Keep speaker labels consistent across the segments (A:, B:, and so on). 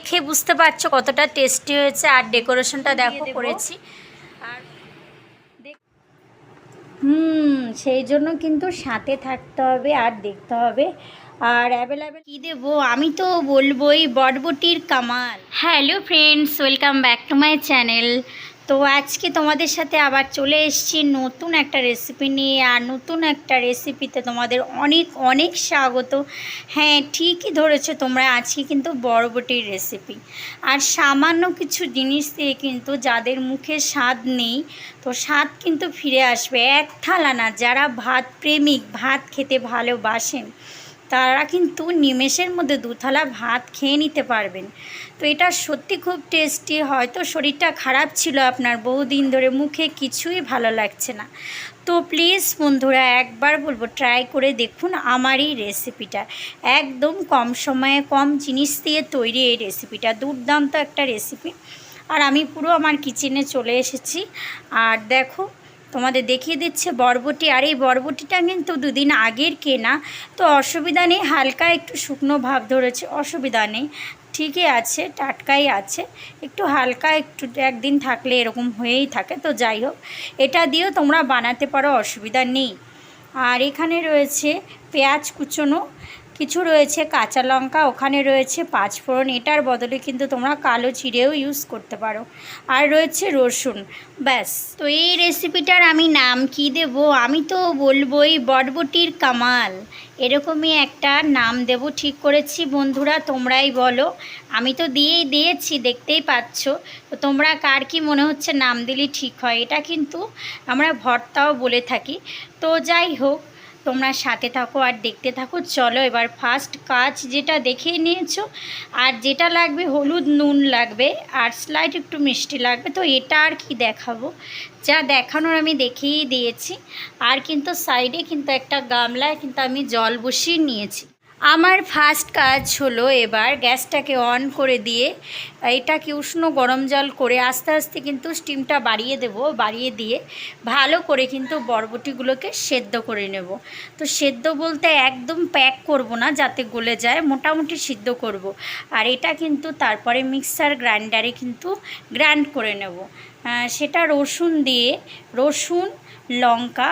A: দেখে বুঝতে পারছ কতটা টেস্টি হয়েছে। আর ডেকোরেশনটা দেখো করেছি। আর হুম সেই জন্য কিন্তু সাথে থাকতে হবে আর দেখতে হবে। আর অ্যাভেলেবেল কী দেবো? আমি তো বলবোই বটবটির Kamal. Hello friends welcome back to my channel তো আজকে তোমাদের সাথে আবার চলে এসেছি নতুন একটা রেসিপি নিয়ে আর নতুন একটা রেসিপিতে তোমাদের অনেক অনেক স্বাগত। হ্যাঁ ঠিকই ধরেছো তোমরা আজকে কিন্তু বরবটির রেসিপি আর সামান্য কিছু জিনিস দিয়ে কিন্তু যাদের মুখে স্বাদ নেই, তো স্বাদ কিন্তু ফিরে আসবে। এক থালা না, যারা ভাত প্রেমিক ভাত খেতে ভালোবাসেন তারা কিন্তু নিমেষের মধ্যে দু থালা ভাত খেয়ে নিতে পারবেন। তো এটা সত্যি খুব টেস্টি হয়তো শরীরটা খারাপ ছিল আপনার বহুদিন ধরে, মুখে কিছুই ভালো লাগছে না। তো প্লিজ বন্ধুরা, একবার বলব ট্রাই করে দেখুন আমার এই রেসিপিটা একদম কম সময়ে কম জিনিস দিয়ে তৈরি এই রেসিপিটা দুর্দান্ত একটা রেসিপি আর আমি পুরো আমার কিচেনে চলে এসেছি। আর দেখো তোমাদের দেখিয়ে দিচ্ছে বরবটি। আর এই বরবটিটা কিন্তু দুদিন আগের কেনা। তো অসুবিধা নেই, হালকা একটু শুকনো ভাব ধরেছে, অসুবিধা নেই। ঠিকই আছে, টাটকাই আছে। একটু হালকা, একটু একদিন থাকলে এরকম হয়েই থাকে। তো যাই হোক, এটা দিয়েও তোমরা বানাতে পারো, অসুবিধা নেই। আর এখানে রয়েছে পেঁয়াজ কুচোনো। কিছু রয়েছে, কাঁচা লঙ্কা ওখানে রয়েছে পাঁচফোড়ন এটার বদলে কিন্তু তোমরা কালো চিড়েও ইউজ করতে পারো। আর রয়েছে রসুন, ব্যাস। তো এই রেসিপিটার আমি নাম কি দেব? আমি তো বলবোই বটবটির কামাল। এরকমই একটা নাম দেব, ঠিক করেছি বন্ধুরা, তোমরাই বলো। আমি তো দিয়েই দিয়েছি, দেখতেই পাচ্ছ। তো তোমরা কার কি মনে হচ্ছে নাম দিলে ঠিক হয়? এটা কিন্তু আমরা ভর্তাও বলে থাকি। তো যাই হোক তোমরা সাথে থাকো আর দেখতে থাকো। চলো এবার ফার্স্ট কাজ যেটা দেখেই নিয়েছো। আর যেটা লাগবে হলুদ নুন লাগবে, আর স্লাইড একটু মিষ্টি লাগবে। তো এটা আর কি দেখাবো? যা দেখানোর আমি দেখেই দিয়েছি। আর কিন্তু সাইডে কিন্তু একটা গামলায় কিন্তু আমি জল বসিয়ে নিয়েছি। আমার ফার্স্ট কাজ হলো এবার গ্যাসটাকে অন করে দিয়ে এটাকে উষ্ণ গরম জল করে আস্তে আস্তে কিন্তু স্টিমটা বাড়িয়ে দেব, বাড়িয়ে দিয়ে ভালো করে কিন্তু বরবটিগুলোকে সেদ্ধ করে নেব তো সেদ্ধ বলতে একদম প্যাক করব না, যাতে গলে যায়, মোটামুটি সিদ্ধ করব। আর এটা কিন্তু তারপরে মিক্সার গ্রাইন্ডারে কিন্তু গ্রাইন্ড করে নেব সেটা রসুন দিয়ে, রসুন, লঙ্কা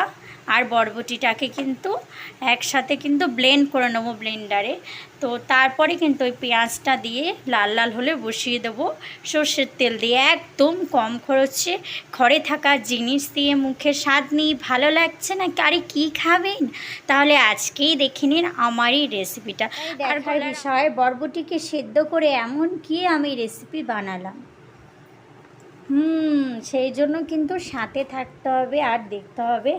A: আর বরবটিটাকে কিন্তু একসাথে কিন্তু ব্লেন্ড করে নেব ব্লেন্ডারে তো তারপরে কিন্তু ওই পেঁয়াজটা দিয়ে লাল লাল হলে বসিয়ে দেবো। সর্ষের তেল দিয়ে একদম কম খরচে। ঘরে থাকা জিনিস দিয়ে মুখে স্বাদ নিই ভালো লাগছে না? আরে কী খাবেন? তাহলে আজকেই দেখে নিন আমারই রেসিপিটা আর বিষয় বরবটিকে সেদ্ধ করে এমন কি আমি রেসিপি বানালাম? হুম সেই জন্য কিন্তু সাথে থাকতে হবে আর দেখতে হবে।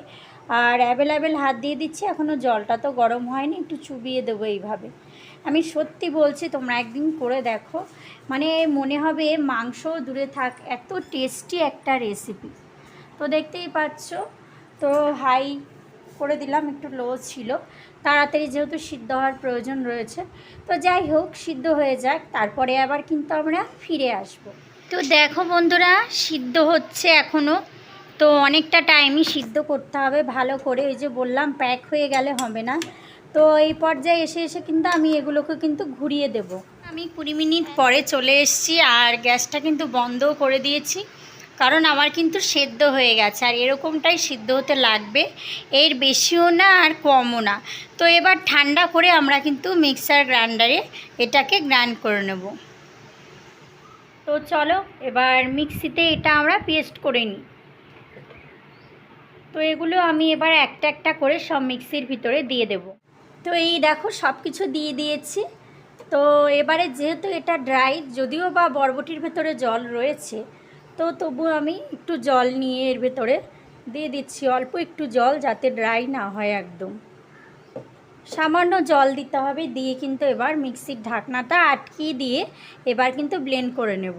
A: আর অ্যাভেলেবেল হাত দিয়ে দিচ্ছি এখনও জলটা তো গরম হয়নি, একটু চুবিয়ে দেবো এইভাবে। আমি সত্যি বলছি, তোমরা একদিন করে দেখো। মানে মনে হবে মাংস দূরে থাক, এত টেস্টি একটা রেসিপি তো দেখতেই পাচ্ছ, তো হাই করে দিলাম, একটু লো ছিল। তাড়াতাড়ি যেহেতু সিদ্ধ হওয়ার প্রয়োজন রয়েছে, তো যাই হোক, সিদ্ধ হয়ে যাক। তারপরে আবার কিন্তু আমরা ফিরে আসব। তো দেখো বন্ধুরা, সিদ্ধ হচ্ছে এখনও তো অনেকটা টাইমই সিদ্ধ করতে হবে, ভালো করে ওই যে বললাম প্যাক হয়ে গেলে হবে না। তো এই পর্যায়ে এসে এসে কিন্তু আমি এগুলোকে কিন্তু ঘুরিয়ে দেব। আমি কুড়ি মিনিট পরে চলে এসেছি আর গ্যাসটা কিন্তু বন্ধও করে দিয়েছি, কারণ আমার কিন্তু সেদ্ধ হয়ে গেছে। আর এরকমটাই সিদ্ধ হতে লাগবে, এর বেশিও না আর কমও না। তো এবার ঠান্ডা করে আমরা কিন্তু মিক্সার গ্রাইন্ডারে এটাকে গ্রাইন্ড করে নেব। তো চলো, এবার মিক্সিতে এটা আমরা পেস্ট করে নিই। তো এগুলো আমি এবার একটা একটা করে সব মিক্সির ভিতরে দিয়ে দেব। তো এই দেখো সব কিছু দিয়ে দিয়েছি। তো এবারে যেহেতু এটা ড্রাই, যদিও বা বরবটির ভেতরে জল রয়েছে, তো তবু আমি একটু জল নিয়ে এর ভেতরে দিয়ে দিচ্ছি। অল্প একটু জল যাতে ড্রাই না হয় একদম। সামান্য জল দিতে হবে, দিয়ে কিন্তু এবার মিক্সির ঢাকনাটা আটকিয়ে দিয়ে এবার কিন্তু ব্লেন্ড করে নেব।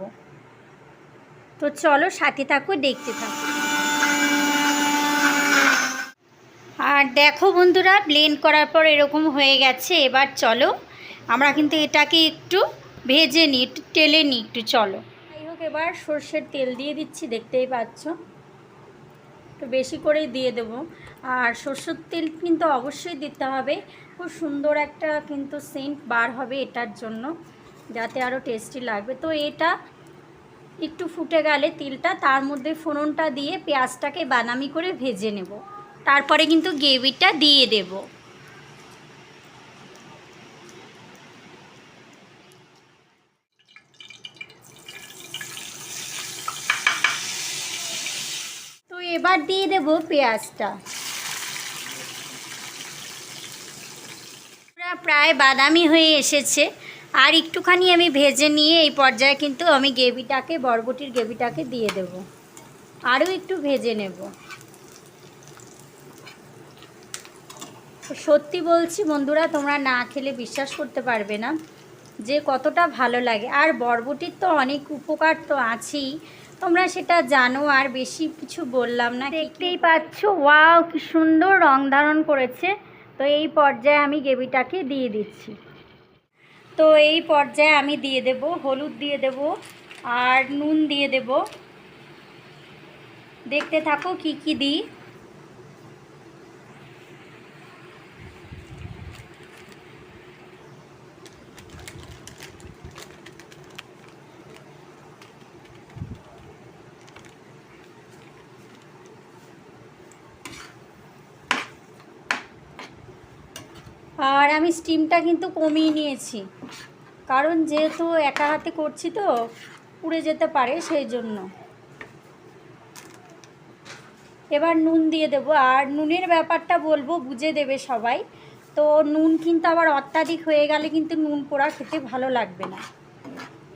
A: তো চলো সাথে থাকো, দেখতে থাকো। আর দেখো বন্ধুরা ব্লেন্ড করার পর এরকম হয়ে গেছে। এবার চলো, আমরা কিন্তু এটাকে একটু ভেজে নিই, একটু তেলে নিই, একটু চলো। যাই হোক, এবার সর্ষের তেল দিয়ে দিচ্ছি, দেখতেই পাচ্ছ। একটু বেশি করেই দিয়ে দেবো। আর সর্ষের তেল কিন্তু অবশ্যই দিতে হবে। খুব সুন্দর একটা কিন্তু সেন্ট বার হবে এটার জন্য, যাতে আরও টেস্টি লাগবে। তো এটা একটু ফুটে গেলে তিলটা, তার মধ্যে ফোড়নটা দিয়ে পেঁয়াজটাকে বাদামি করে ভেজে নেব। তারপরে কিন্তু গ্রেভিটা দিয়ে দেব। তো এবার দিয়ে দেব পেঁয়াজটা। পুরা প্রায় বাদামি হয়ে এসেছে। আর একটুখানি আমি ভেজে নিয়ে এই পর্যায়ে কিন্তু আমি গ্রেভিটাকে, বরবটির গ্রেভিটাকে দিয়ে দেব। আরও একটু ভেজে নেব। সত্যি বলছি বন্ধুরা তোমরা না খেলে বিশ্বাস করতে পারবে না যে কতটা ভালো লাগে। আর বরবটির তো অনেক উপকার তো আছেই। তোমরা সেটা জানো আর বেশি কিছু বললাম না। দেখতেই পাচ্ছ ওয়াও কি সুন্দর রং ধারণ করেছে। তো এই পর্যায়ে আমি গেবিটাকে দিয়ে দিচ্ছি। তো এই পর্যায়ে আমি দিয়ে দেব হলুদ দিয়ে দেব আর নুন দিয়ে দেব। দেখতে থাকো কি কি দিই। আর আমি স্টিমটা কিন্তু কমিয়ে নিয়েছি। কারণ যেহেতু একা হাতে করছি তো, পুড়ে যেতে পারে সেই জন্য। এবার নুন দিয়ে দেব। আর নুনের ব্যাপারটা বলব, বুঝে দেবে সবাই। তো নুন কিন্তু আবার অত্যাধিক হয়ে গেলে কিন্তু নুন পোড়া খেতে ভালো লাগবে না।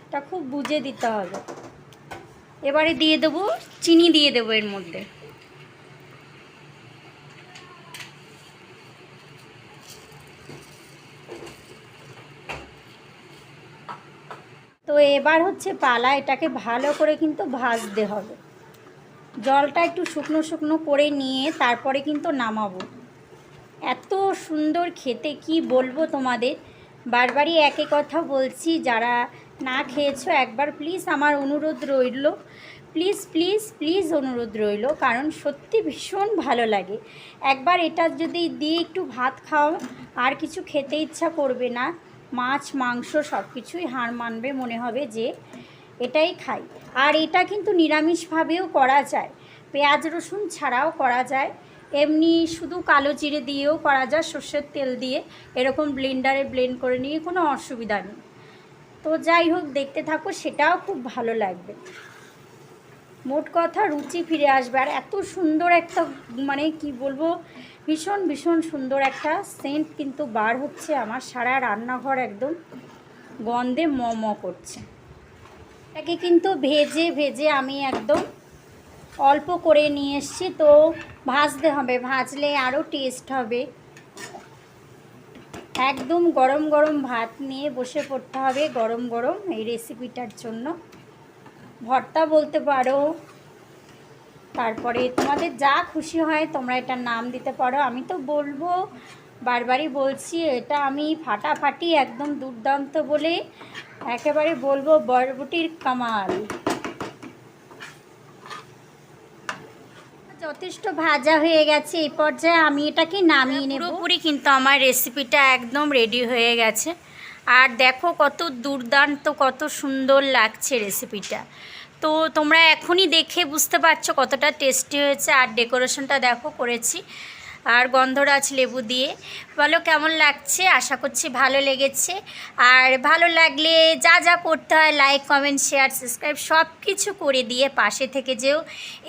A: এটা খুব বুঝে দিতে হবে। এবারে দিয়ে দেবো, চিনি দিয়ে দেবো এর মধ্যে। তো এবার হচ্ছে পালা, এটাকে ভালো করে কিন্তু ভাজতে হবে। জলটা একটু শুকনো শুকনো করে নিয়ে তারপরে কিন্তু নামাবো। এত সুন্দর খেতে, কি বলব তোমাদের? বারবারই একই কথা বলছি, যারা না খেয়েছো একবার প্লিজ আমার অনুরোধ রইল। প্লিজ প্লিজ প্লিজ অনুরোধ রইল, কারণ সত্যি ভীষণ ভালো লাগে। একবার এটা যদি দিয়ে একটু ভাত খাও, আর কিছু খেতে ইচ্ছা করবে না। মাছ, মাংস সব কিছুই হার মানবে মনে হবে যে এটাই খাই। আর এটা কিন্তু নিরামিষভাবেও করা যায়। পেঁয়াজ, রসুন ছাড়াও করা যায়। এমনি শুধু কালো জিরে দিয়েও করা যায়, সর্ষের তেল দিয়ে এরকম ব্লেন্ডারে ব্লেন্ড করে নিয়ে কোনো অসুবিধা নেই। তো যাই হোক, দেখতে থাকো, সেটাও খুব ভালো লাগবে। মোট কথা রুচি ফিরে আসবে। আর এত সুন্দর একটা মানে কি বলব ভীষণ ভীষণ সুন্দর একটা সেন্ট কিন্তু বার হচ্ছে আমার। সারা রান্নাঘর একদম গন্ধে ম ম করছে। এটাকে কিন্তু ভেজে ভেজে আমি একদম অল্প করে নিয়ে এসছি, তো ভাজতে হবে, ভাজলে আরও টেস্ট হবে। একদম গরম গরম ভাত নিয়ে বসে পড়তে হবে গরম গরম এই রেসিপিটার জন্য। ভর্তা বলতে পারো তারপরে তোমাদের যা খুশি হয় তোমরা এটার নাম দিতে পারো। আমি তো বলব, বারবারই বলছি, এটা আমি ফাটাফাটি একদম দুর্দান্ত বলে একেবারে বলব, বরবটির কামাল। যথেষ্ট ভাজা হয়ে গেছে এই পর্যায়ে আমি এটাকে নামিয়ে নেব। পুরোপুরি কিন্তু আমার রেসিপিটা একদম রেডি হয়ে গেছে। আর দেখো কত দুর্দান্ত, কত সুন্দর লাগছে রেসিপিটা তো তোমরা এখনই দেখে বুঝতে পারছ কতটা টেস্টি হয়েছে। আর ডেকোরেশনটা দেখো করেছি। আর গন্ধরাজ লেবু দিয়ে। বলো কেমন লাগছে? আশা করছি ভালো লেগেছে। আর ভালো লাগলে যা যা করতে হয় লাইক কমেন্ট শেয়ার সাবস্ক্রাইব সব কিছু করে দিয়ে পাশে থেকে যেও।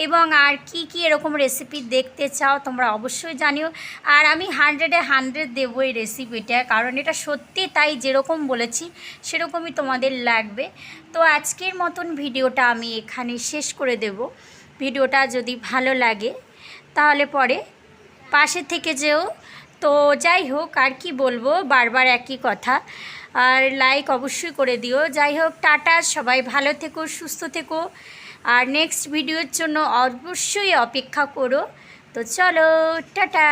A: এবং আর কি কি এরকম রেসিপি দেখতে চাও তোমরা অবশ্যই জানিও। আর আমি হান্ড্রেডে হান্ড্রেড দেবো এই রেসিপিটা কারণ এটা সত্যি তাই যেরকম বলেছি, সেরকমই তোমাদের লাগবে। তো আজকের মতন ভিডিওটা আমি এখানে শেষ করে দেব। ভিডিওটা যদি ভালো লাগে, তাহলে পরে পাশে থেকে যেও। তো যাই হোক, আর কি বলব, বারবার একই কথা। আর লাইক অবশ্যই করে দিও। যাই হোক, টাটা, সবাই ভালো থেকো, সুস্থ থেকো। আর নেক্সট ভিডিওর জন্য অবশ্যই অপেক্ষা করো। তো চলো, টাটা!